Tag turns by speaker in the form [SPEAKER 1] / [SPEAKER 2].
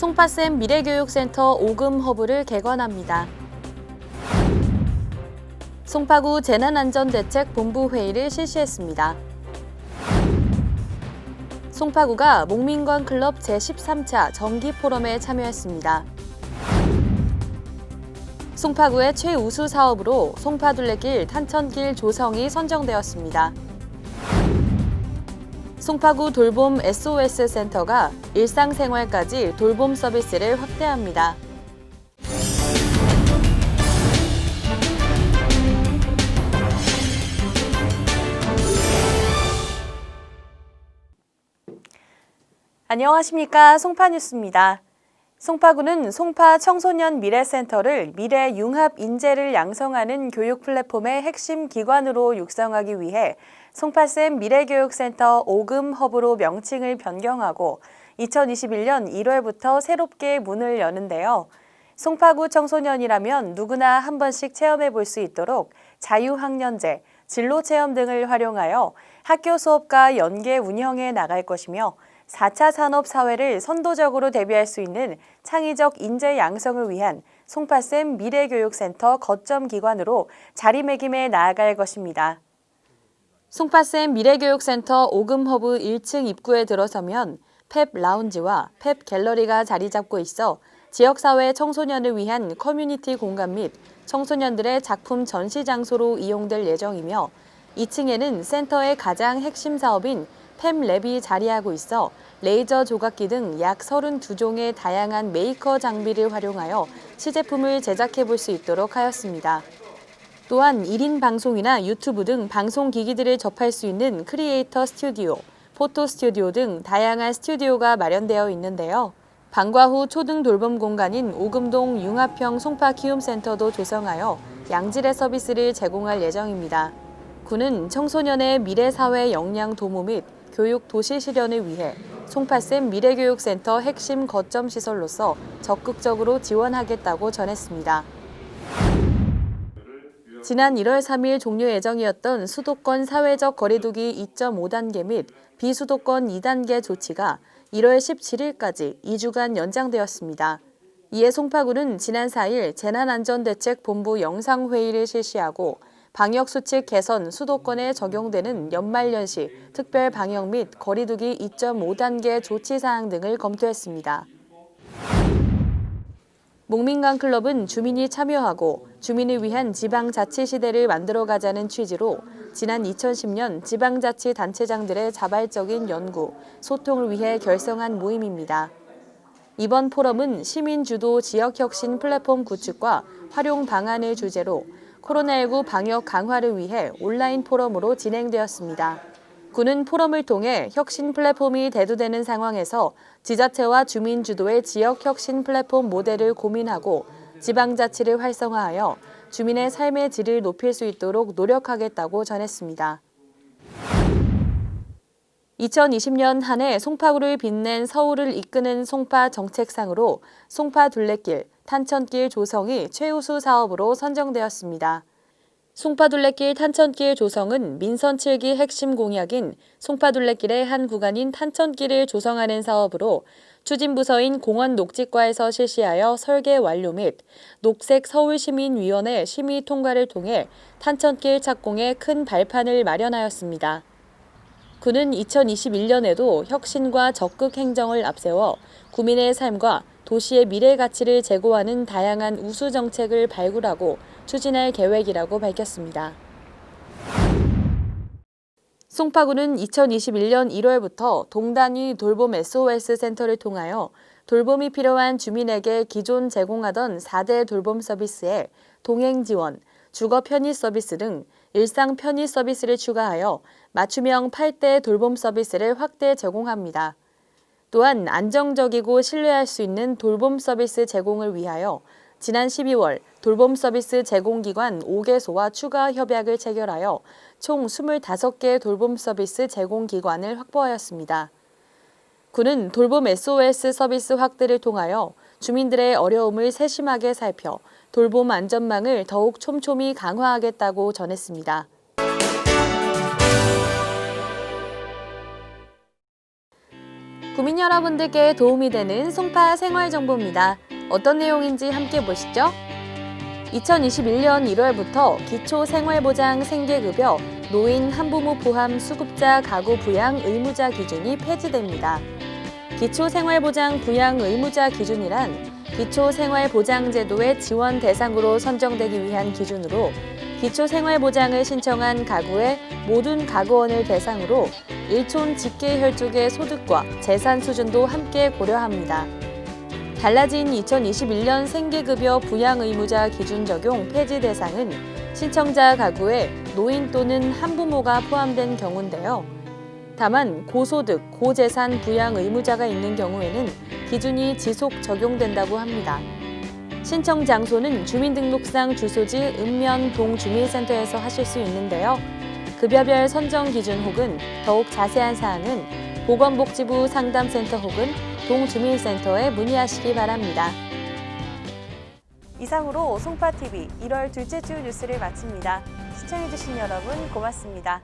[SPEAKER 1] 송파쌤 미래교육센터 오금 허브를 개관합니다. 송파구 재난안전대책본부 회의를 실시했습니다. 송파구가 목민관 클럽 제13차 정기 포럼에 참여했습니다. 송파구의 최우수 사업으로 송파둘레길 탄천길 조성이 선정되었습니다. 송파구 돌봄 SOS 센터가 일상생활까지 돌봄 서비스를 확대합니다. 안녕하십니까. 송파뉴스입니다. 송파구는 송파 청소년 미래센터를 미래 융합 인재를 양성하는 교육 플랫폼의 핵심 기관으로 육성하기 위해 송파쌤 미래교육센터 오금 허브로 명칭을 변경하고 2021년 1월부터 새롭게 문을 여는데요. 송파구 청소년이라면 누구나 한 번씩 체험해 볼 수 있도록 자유학년제, 진로체험 등을 활용하여 학교 수업과 연계 운영해 나갈 것이며 4차 산업 사회를 선도적으로 대비할 수 있는 창의적 인재 양성을 위한 송파쌤 미래교육센터 거점 기관으로 자리매김해 나아갈 것입니다. 송파쌤 미래교육센터 오금허브 1층 입구에 들어서면 펩 라운지와 펩 갤러리가 자리 잡고 있어 지역사회 청소년을 위한 커뮤니티 공간 및 청소년들의 작품 전시 장소로 이용될 예정이며 2층에는 센터의 가장 핵심 사업인 팸랩이 자리하고 있어 레이저 조각기 등 약 32종의 다양한 메이커 장비를 활용하여 시제품을 제작해 볼 수 있도록 하였습니다. 또한 1인 방송이나 유튜브 등 방송 기기들을 접할 수 있는 크리에이터 스튜디오, 포토 스튜디오 등 다양한 스튜디오가 마련되어 있는데요. 방과 후 초등 돌봄 공간인 오금동 융합형 송파 키움센터도 조성하여 양질의 서비스를 제공할 예정입니다. 군은 청소년의 미래 사회 역량 도모 및 교육 도시 실현을 위해 송파쌤 미래교육센터 핵심 거점 시설로서 적극적으로 지원하겠다고 전했습니다. 지난 1월 3일 종료 예정이었던 수도권 사회적 거리두기 2.5단계 및 비수도권 2단계 조치가 1월 17일까지 2주간 연장되었습니다. 이에 송파구는 지난 4일 재난안전대책본부 영상회의를 실시하고 방역수칙 개선 수도권에 적용되는 연말연시 특별 방역 및 거리두기 2.5단계 조치사항 등을 검토했습니다. 목민강 클럽은 주민이 참여하고 주민을 위한 지방자치 시대를 만들어가자는 취지로 지난 2010년 지방자치단체장들의 자발적인 연구, 소통을 위해 결성한 모임입니다. 이번 포럼은 시민주도 지역혁신 플랫폼 구축과 활용 방안을 주제로 코로나19 방역 강화를 위해 온라인 포럼으로 진행되었습니다. 군은 포럼을 통해 혁신 플랫폼이 대두되는 상황에서 지자체와 주민 주도의 지역 혁신 플랫폼 모델을 고민하고 지방자치를 활성화하여 주민의 삶의 질을 높일 수 있도록 노력하겠다고 전했습니다. 2020년 한 해 송파구를 빛낸 서울을 이끄는 송파 정책상으로 송파 둘레길, 탄천길 조성이 최우수 사업으로 선정되었습니다. 송파둘레길 탄천길 조성은 민선 7기 핵심 공약인 송파둘레길의 한 구간인 탄천길을 조성하는 사업으로 추진부서인 공원 녹지과에서 실시하여 설계 완료 및 녹색 서울시민위원회 심의 통과를 통해 탄천길 착공에 큰 발판을 마련하였습니다. 군은 2021년에도 혁신과 적극 행정을 앞세워 구민의 삶과 도시의 미래 가치를 제고하는 다양한 우수 정책을 발굴하고 추진할 계획이라고 밝혔습니다. 송파구는 2021년 1월부터 동단위 돌봄 SOS 센터를 통하여 돌봄이 필요한 주민에게 기존 제공하던 4대 돌봄 서비스에 동행 지원, 주거 편의 서비스 등 일상 편의 서비스를 추가하여 맞춤형 8대 돌봄 서비스를 확대 제공합니다. 또한 안정적이고 신뢰할 수 있는 돌봄 서비스 제공을 위하여 지난 12월 돌봄 서비스 제공기관 5개소와 추가 협약을 체결하여 총 25개 돌봄 서비스 제공기관을 확보하였습니다. 군은 돌봄 SOS 서비스 확대를 통하여 주민들의 어려움을 세심하게 살펴 돌봄 안전망을 더욱 촘촘히 강화하겠다고 전했습니다. 구민 여러분들께 도움이 되는 송파 생활 정보입니다. 어떤 내용인지 함께 보시죠. 2021년 1월부터 기초 생활보장 생계급여 노인 한부모 포함 수급자 가구 부양 의무자 기준이 폐지됩니다. 기초생활보장 부양 의무자 기준이란 기초생활보장제도의 지원 대상으로 선정되기 위한 기준으로 기초생활보장을 신청한 가구의 모든 가구원을 대상으로 일촌 직계 혈족의 소득과 재산 수준도 함께 고려합니다. 달라진 2021년 생계급여 부양 의무자 기준 적용 폐지 대상은 신청자 가구에 노인 또는 한부모가 포함된 경우인데요. 다만 고소득, 고재산 부양 의무자가 있는 경우에는 기준이 지속 적용된다고 합니다. 신청 장소는 주민등록상 주소지 읍면 동주민센터에서 하실 수 있는데요. 급여별 선정 기준 혹은 더욱 자세한 사항은 보건복지부 상담센터 혹은 동주민센터에 문의하시기 바랍니다. 이상으로 송파TV 1월 둘째 주 뉴스를 마칩니다. 시청해주신 여러분 고맙습니다.